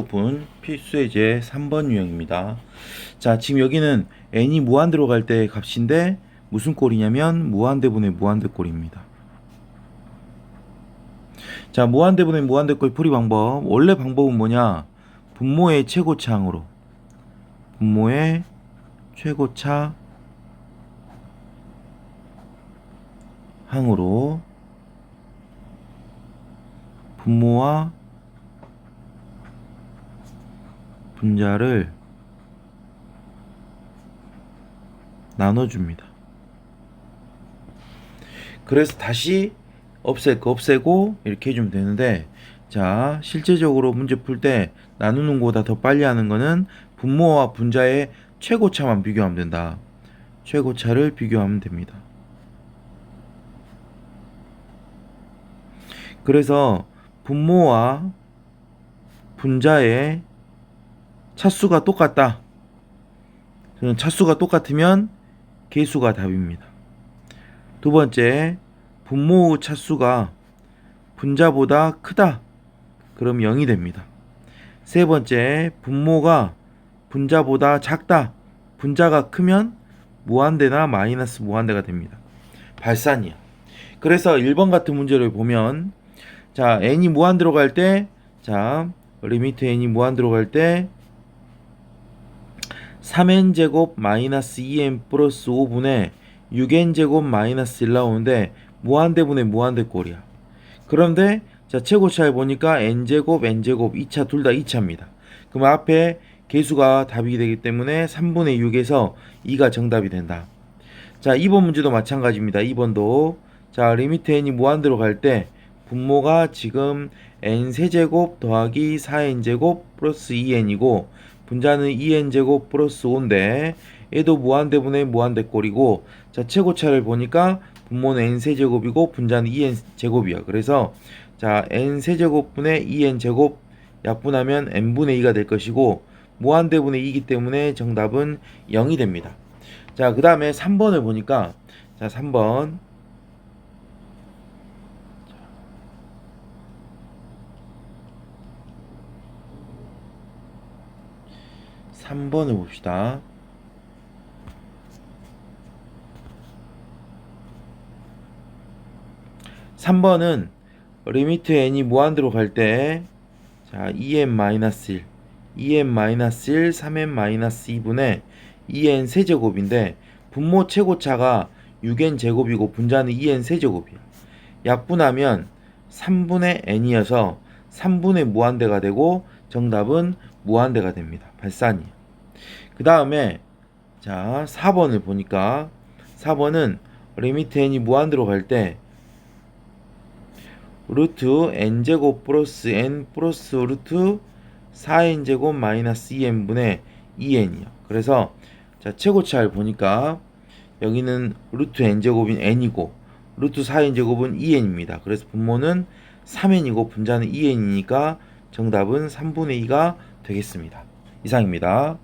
적분 필수예제 3번 유형입니다. 자, 지금 여기는 n이 무한대로 갈 때 값인데 무슨 꼴이냐면 무한대분의 무한대 꼴입니다. 자, 무한대분의 무한대 꼴 풀이 방법. 원래 방법은 뭐냐? 분모의 최고차항으로 분모의 최고차 항으로 분모와 분자를 나눠줍니다. 그래서 다시 거 없애고 이렇게 해주면 되는데 자 실제적으로 문제 풀 때 나누는 거보다 더 빨리 하는 거는 분모와 분자의 최고차만 비교하면 된다. 최고차를 비교하면 됩니다. 그래서 분모와 분자의 차수가 똑같다. 그럼 차수가 똑같으면 개수가 답입니다. 두 번째, 분모 차수가 분자보다 크다. 그럼 0이 됩니다. 세 번째, 분모가 분자보다 작다. 분자가 크면 무한대나 마이너스 무한대가 됩니다. 발산이야. 그래서 1번 같은 문제를 보면 자, n이 무한대로 갈 때 자, 리미트 n이 무한대로 갈 때 3n 제곱 마이너스 2n 플러스 5분의 6n 제곱 마이너스 1 나오는데 무한대분의 무한대 꼴이야. 그런데 자 최고차에 보니까 n 제곱 n 제곱 2차 둘 다 2차입니다. 그럼 앞에 개수가 답이 되기 때문에 3분의 6에서 2가 정답이 된다. 자 2번 문제도 마찬가지입니다. 2번도 자 리미트 n이 무한대로 갈 때 분모가 지금 n 세제곱 더하기 4n 제곱 플러스 2n이고 분자는 2n제곱 플러스 5인데 얘도 무한대분의 무한대꼴이고 자 최고차를 보니까 분모는 n세제곱이고 분자는 2n제곱이야. 그래서 자 n세제곱분의 2n제곱 약분하면 n분의 2가 될 것이고 무한대분의 2이기 때문에 정답은 0이 됩니다. 자 그 다음에 3번을 보니까 자 3번 3번을 봅시다. 3번은 리미트 n이 무한대로 갈 때 자, 2n-1, 2n-1, 3n-2분의 2n 세제곱인데 분모 최고차가 6n 제곱이고 분자는 2n 세제곱이야. 약분하면 3분의 n이어서 3분의 무한대가 되고 정답은 무한대가 됩니다. 발산이. 그 다음에 자 4번을 보니까 4번은 리미트 n이 무한대로 갈 때 루트 n제곱 플러스 n 플러스 루트 4n제곱 마이너스 2n분의 2n이요. 그래서 자 최고차를 보니까 여기는 루트 n제곱인 n이고 루트 4n제곱은 2n입니다. 그래서 분모는 3n이고 분자는 2n이니까 정답은 3분의 2가 되겠습니다. 이상입니다.